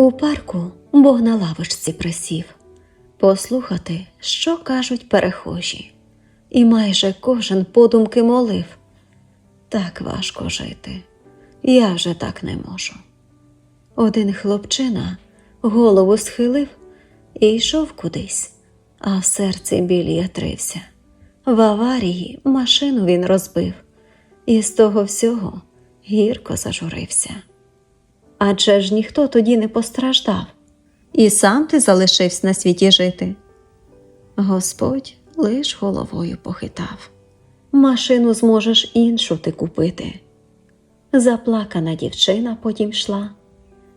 У парку Бог на лавочці присів, послухати, що кажуть перехожі, і майже кожен подумки молив. Так важко жити, я вже так не можу. Один хлопчина голову схилив і йшов кудись, а в серці біль ятрився. В аварії машину він розбив, і з того всього гірко зажурився. Адже ж ніхто тоді не постраждав, і сам ти залишився на світі жити. Господь лиш головою похитав. Машину зможеш іншу ти купити. Заплакана дівчина потім йшла.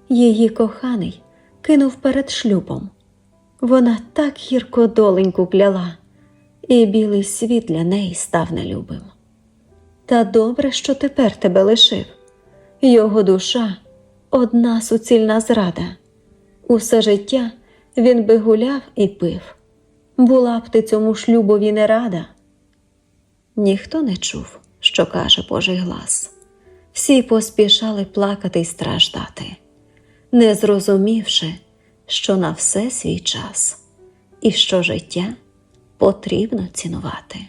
Її коханий кинув перед шлюбом. Вона так гірко доленьку кляла, і білий світ для неї став нелюбим. Та добре, що тепер тебе лишив. Його душа одна суцільна зрада. Усе життя він би гуляв і пив. Була б ти цьому шлюбові не рада. Ніхто не чув, що каже Божий глас. Всі поспішали плакати й страждати, не зрозумівши, що на все свій час і що життя потрібно цінувати.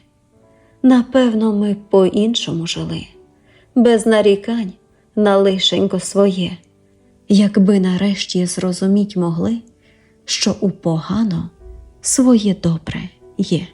Напевно, ми по-іншому жили, без нарікань на лишенько своє, якби нарешті зрозуміть могли, що у погано своє добре є.